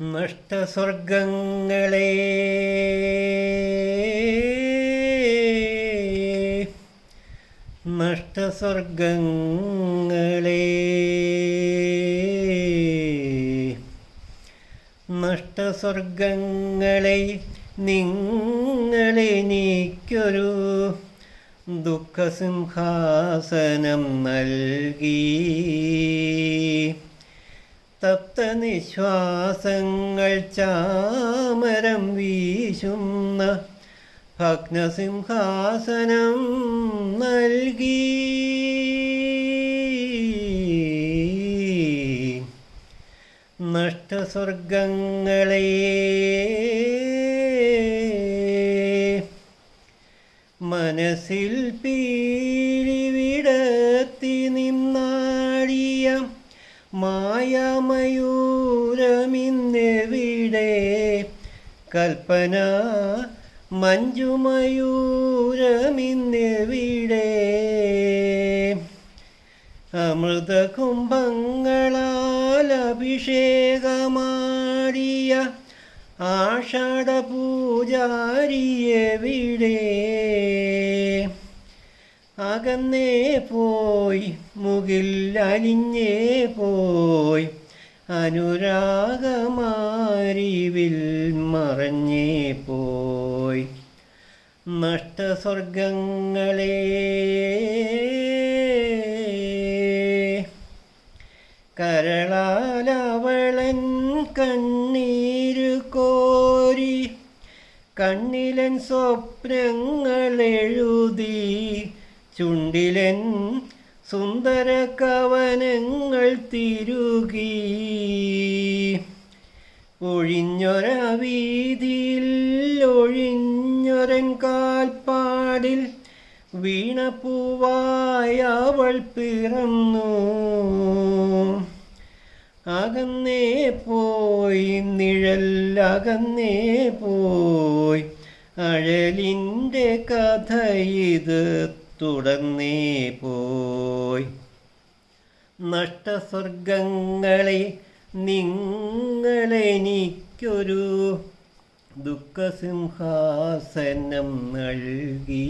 നഷ്ടസ്വർഗങ്ങളെ നഷ്ടസ്വർഗങ്ങളെ നഷ്ടസ്വർഗങ്ങളെ നിങ്ങളെനിക്കൊരു ദുഃഖസിംഹാസനം നൽകി. തപ്തനിശ്വാസങ്ങൾ ചാമരം വീശുന്ന ഭഗ്നസിംഹാസനം നൽകി. നഷ്ടസ്വർഗങ്ങളെ മനസ്സിൽ പീരിവിടത്തി നിന്നാടിയ മായമയൂരമിന്നെവിടെ? കൽപ്പന മഞ്ജുമയൂരമിന്നെവിടെ? അമൃതകുംഭങ്ങളാൽ അഭിഷേകമാടിയ ആഷാഢപൂജാരിയെവിടെ? അകന്നേ പോയി മുകിൽ അലിഞ്ഞേ പോയി. അനുരാഗമാരിവിൽ മറഞ്ഞേ പോയി. നഷ്ടസ്വർഗങ്ങളെ കരളാലവളൻ കണ്ണീരു കോരി കണ്ണിലൻ സ്വപ്നങ്ങൾ എഴുതി ചുണ്ടിലൻ സുന്ദര കവനങ്ങൾ തിരുകി. ഒഴിഞ്ഞൊര വീതിയിൽ ഒഴിഞ്ഞൊരൻ കാൽപ്പാടിൽ വീണപ്പൂവായ അവൾ പിറന്നു. അകന്നേ പോയി നിഴൽ അകന്നേ പോയി. അഴലിന്റെ കഥ ഇത് തുടർന്നേ പോയി. നഷ്ടസ്വർഗങ്ങളെ നിങ്ങളെനിക്കൊരു ദുഃഖസിംഹാസനം നൽകി.